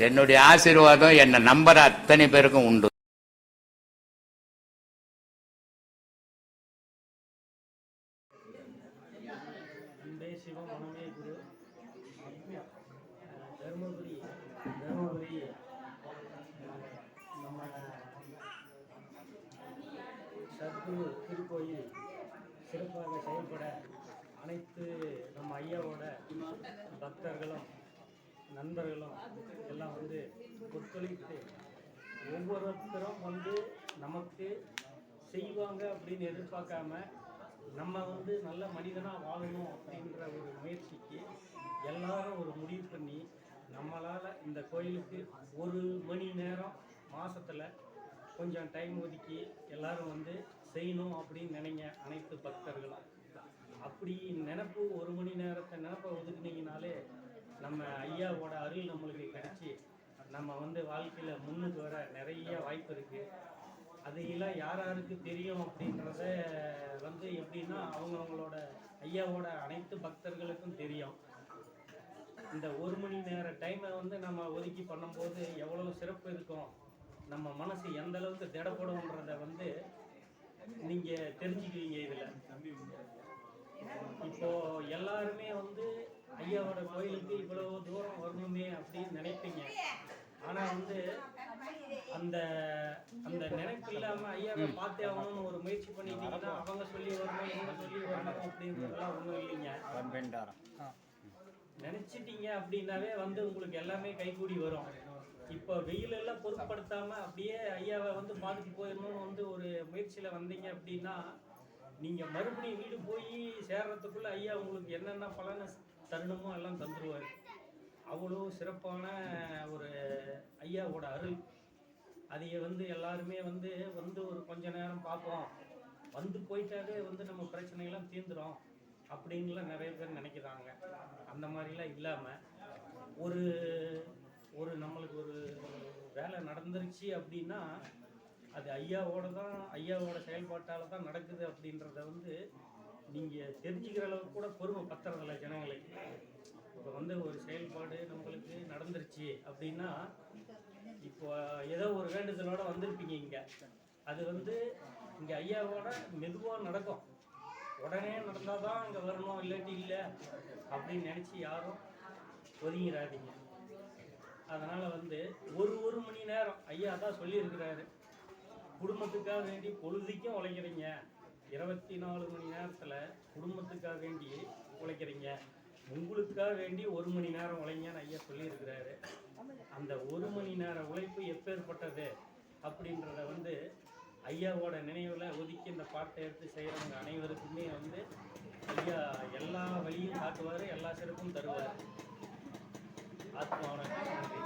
என்னுடைய ஆசீர்வாதம் என்னை நம்புற அத்தனை பேருக்கும் உண்டு. சத்குரு திருக்கோயில் சிறப்பாக செயல்பட அனைத்து நம்ம ஐயாவோட பக்தர்களும் நண்பர்களும் எல்லாம் வந்து ஒத்துழைத்து ஒவ்வொருத்தரும் வந்து நமக்கு செய்வாங்க அப்படின்னு எதிர்பார்க்காம நம்ம வந்து நல்ல மனிதனாக வாழணும் அப்படின்ற ஒரு முயற்சிக்கு எல்லாரும் ஒரு முடிவு பண்ணி நம்மளால் இந்த கோயிலுக்கு ஒரு மணி நேரம் மாதத்தில் கொஞ்சம் டைம் ஒதுக்கி எல்லாரும் வந்து செய்யணும் அப்படின்னு நினைங்க அனைத்து பக்தர்களும். அப்படி நினப்பு ஒரு மணி நேரத்தை நினப்பை ஒதுக்குனீங்கனாலே நம்ம ஐயாவோட அருள் நம்மளுக்கு கிடைச்சி நம்ம வந்து வாழ்க்கையில் முன்னுக்கு வர நிறைய வாய்ப்பு இருக்குது அது எல்லாம் யார் யாருக்கு தெரியும் அப்படின்றத வந்து எப்படின்னா அவங்கவுங்களோட ஐயாவோட அனைத்து பக்தர்களுக்கும் தெரியும். இந்த ஒரு மணி நேர டைமை வந்து நம்ம ஒதுக்கி பண்ணும்போது எவ்வளோ சிறப்பு இருக்கும் நம்ம மனசு எந்த அளவுக்கு திடப்படும்ன்றத வந்து நீங்கள் தெரிஞ்சுக்குவீங்க இதில். இப்போ எல்லாருமே வந்து ஐயாவோட கோயிலுக்கு இவ்வளவு தூரம் வரணுமே அப்படின்னு நினைப்பீங்க. ஆனா வந்து அந்த அந்த நினைப்பு இல்லாம ஐயாவை பார்த்தே ஆகணும்னு ஒரு முயற்சி பண்ணிட்டீங்கன்னா அவங்க சொல்லி வரணும் இவங்க சொல்லி வரணும் அப்படின்றதெல்லாம் ஒண்ணும் இல்லைங்க. நினைச்சிட்டீங்க அப்படின்னாவே வந்து உங்களுக்கு எல்லாமே கைகூடி வரும். இப்போ வெயில் எல்லாம் பொருட்படுத்தாம அப்படியே ஐயாவை வந்து பார்த்துட்டு போயிடணும்னு வந்து ஒரு முயற்சியில வந்தீங்க அப்படின்னா நீங்க மறுபடியும் வீடு போய் சேர்றதுக்குள்ள ஐயா உங்களுக்கு என்னென்ன பலனை தருணமும் எல்லாம் தந்துடுவார் அவ்வளோ சிறப்பான ஒரு ஐயாவோட அருள். அதையே வந்து எல்லாருமே வந்து வந்து ஒரு கொஞ்ச நேரம் பார்ப்போம். வந்து போயிட்டாவே வந்து நம்ம பிரச்சனையெல்லாம் தீர்ந்துரும் அப்படின்லாம் நிறைய பேர் நினைக்கிறாங்க. அந்த மாதிரிலாம் இல்லாமல் ஒரு ஒரு நம்மளுக்கு ஒரு வேலை நடந்துருச்சு அப்படின்னா அது ஐயாவோட தான் ஐயாவோட செயல்பாட்டால் தான் நடக்குது அப்படின்றத வந்து நீங்கள் தெரிஞ்சுக்கிற அளவுக்கு கூட பொறுமை பத்துறதில்ல ஜனங்களுக்கு இப்போ வந்து ஒரு செயல்பாடு நம்மளுக்கு நடந்துருச்சு அப்படின்னா இப்போ ஏதோ ஒரு வேண்டுதலோட வந்திருப்பீங்க இங்கே. அது வந்து இங்கே ஐயாவோட மெதுவாக நடக்கும். உடனே நடந்தால் தான் இங்கே வரணும் இல்லாட்டி இல்லை அப்படின்னு நினச்சி யாரும் ஒதுங்கிடாதீங்க. அதனால் வந்து ஒரு ஒரு மணி நேரம் ஐயா தான் சொல்லியிருக்கிறாரு. குடும்பத்துக்காக வேண்டி பொழுதுக்கும் உழைக்கிறீங்க. இருபத்தி நாலு மணி நேரத்தில் குடும்பத்துக்காக வேண்டி உழைக்கிறீங்க. உங்களுக்காக வேண்டி ஒரு மணி நேரம் உழைங்கன்னு ஐயா சொல்லியிருக்கிறாரு. அந்த ஒரு மணி நேர உழைப்பு எப்பேற்பட்டது அப்படின்றத வந்து ஐயாவோட நினைவில் ஒதுக்கி இந்த பாட்டை எடுத்து செய்கிறவங்க அனைவருக்குமே வந்து ஐயா எல்லா வழியும் காட்டுவார் எல்லா சிறப்பும் தருவார். ஆத்மாவோட நன்றி.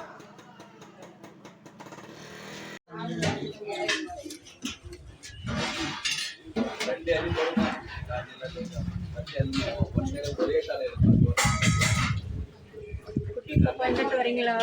குட்டி பாப்பா வந்துட்டு வரீங்களா?